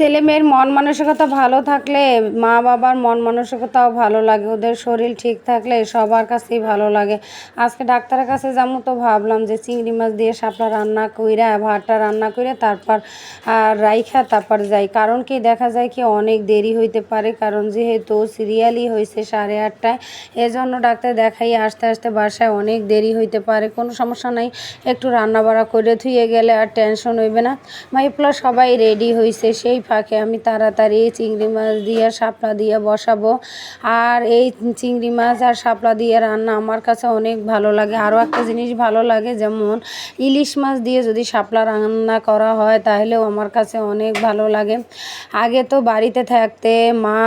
ছেলে মেয়ের মন মানসিকতা ভালো থাকলে মা বাবার মন মানসিকতাও ভালো লাগে, ওদের শরীর ঠিক থাকলে সবার কাছেই ভালো লাগে। আজকে ডাক্তারের কাছে যাব তো ভাবলাম যে চিংড়ি মাছ দিয়ে শাপলা রান্না কইরা, ভাতটা রান্না করে তারপর রাইখা তারপর যাই। কারণ কি, দেখা যায় কি অনেক দেরি হইতে পারে, কারণ যেহেতু সিরিয়ালই হয়েছে সাড়ে আটটায়, এজন্য ডাক্তার দেখাই আসতে আসতে বাসায় অনেক দেরি হইতে পারে। কোনো সমস্যা নাই, একটু রান্না বাড়া করে ধুয়ে গেলে আর টেনশন হইবে না। মাইপলা সবাই রেডি হয়েছে সেই ফাঁকে আমি তাড়াতাড়ি চিংড়ি মাছ দিয়ে শাপলা দিয়ে বসাবো। আর এই চিংড়ি মাছ আর শাপলা দিয়ে রান্না আমার কাছে অনেক ভালো লাগে। আরও একটা জিনিস ভালো লাগে, যেমন ইলিশ মাছ দিয়ে যদি শাপলা রান্না করা হয়, তাহলেও আমার কাছে অনেক ভালো লাগে। আগে তো বাড়িতে থাকতে মা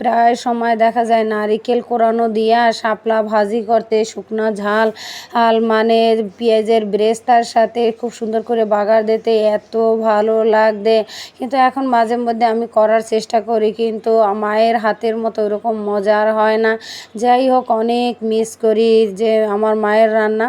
প্রায় সময় দেখা যায় নারিকেল কোরানো দিয়া শাপলা ভাজি করতে, শুকনো ঝাল, আল মানে পেঁয়াজের ব্রেস্তার সাথে খুব সুন্দর করে বাগার দিতে, এত ভালো লাগবে। কিন্তু এখন মাঝে মধ্যে আমি করার চেষ্টা করি, কিন্তু মায়ের হাতের মতো ওরকম মজার হয় না। যাই হোক, অনেক মিস করি যে আমার মায়ের রান্না।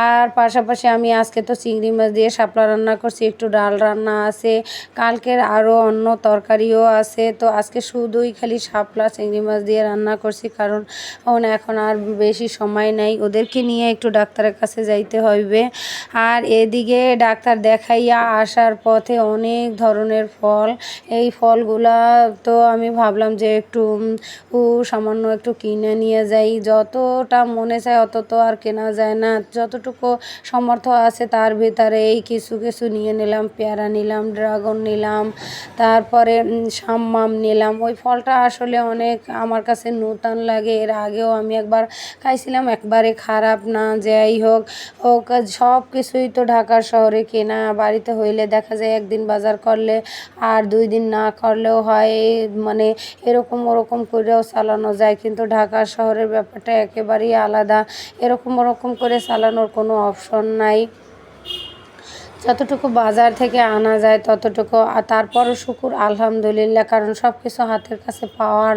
আর পাশাপাশি আমি আজকে তো চিংড়ি মাছ দিয়ে শাপলা রান্না করছি, একটু ডাল রান্না আছে, কালকের আরও অন্য তরকারিও আছে। তো আজকে শুধুই খালি শাপলা, চিংড়ি মাছ দিয়ে রান্না করছি, কারণ এখন আর বেশি সময় নেই। ওদেরকে নিয়ে একটু ডাক্তারের কাছে যাইতে হইবে। আর এদিকে ডাক্তার দেখাইয়া আসার পথে অনেক ধরনের ফল এই ফলগুলা তো আমি ভাবলাম যে একটু সামান্য একটু কিনে নিয়ে যাই। যতটা মনে চায় অত তো আর কেনা যায় না। যতটুকু সমর্থ আছে তার ভিতরে এই কিছু কিছু নিয়ে নিলাম, পেয়ারা নিলাম, ড্রাগন নিলাম, তারপরে সাম্মাম নিলাম। ওই ফলটা আসলে অনেক আমার কাছে নূতন লাগে। এর আগেও আমি একবার খাইছিলাম, একবারে খারাপ না, যাই হোক। হোক সব কিছুই তো ঢাকার শহরে কেনা। বাড়িতে হইলে দেখা যায় একদিন বাজার করলে আর দুই দিন না করলেও হয় মানে এরকম ওরকম করেও চালানো যায়। কিন্তু ঢাকা শহরের ব্যাপারটা একেবারেই আলাদা। এরকম ওরকম করে চালানোর কোনো অপশন নাই। যতটুকু বাজার থেকে আনা যায় ততটুকু, আর তারপরও শুকুর, আলহামদুলিল্লাহ, কারণ সব কিছু হাতের কাছে পাওয়ার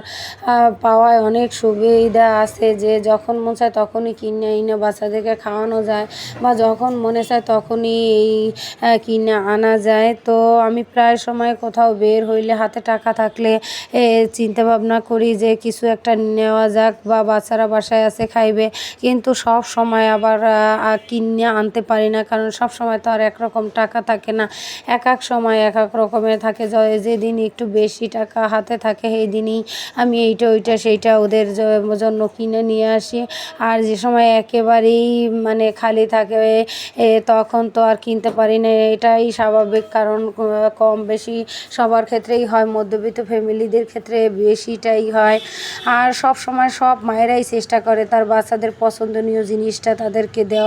পাওয়ায় অনেক সুবিধা আছে। যে যখন মন চায় তখনই কিনে, এনে বাচ্চাদেরকে খাওয়ানো যায় বা যখন মনে চায় তখনই এই কিনে আনা যায়। তো আমি প্রায় সময় কোথাও বের হইলে, হাতে টাকা থাকলে চিন্তা ভাবনা করি যে কিছু একটা নেওয়া যাক বা বাচ্চারা বাসায় আছে, খাইবে। কিন্তু সব সময় আবার কিনে আনতে পারি না, কারণ সব সময় তো আর একরকম রকম টাকা থাকে না। এক এক সময় এক এক রকমের থাকে। যেদিন একটু বেশি টাকা হাতে থাকে সেই দিনই আমি এইটা, ওইটা, সেইটা ওদের জন্য কিনে নিয়ে আসি। আর যে সময় একেবারেই মানে খালি থাকে তখন তো আর কিনতে পারি না। এটাই স্বাভাবিক, কারণ কম বেশি সবার ক্ষেত্রেই হয়, মধ্যবিত্ত ফ্যামিলিদের ক্ষেত্রে বেশিটাই হয়। আর সব সময় সব মায়েরাই চেষ্টা করে তার বাচ্চাদের পছন্দনীয় জিনিসটা তাদেরকে দেওয়া।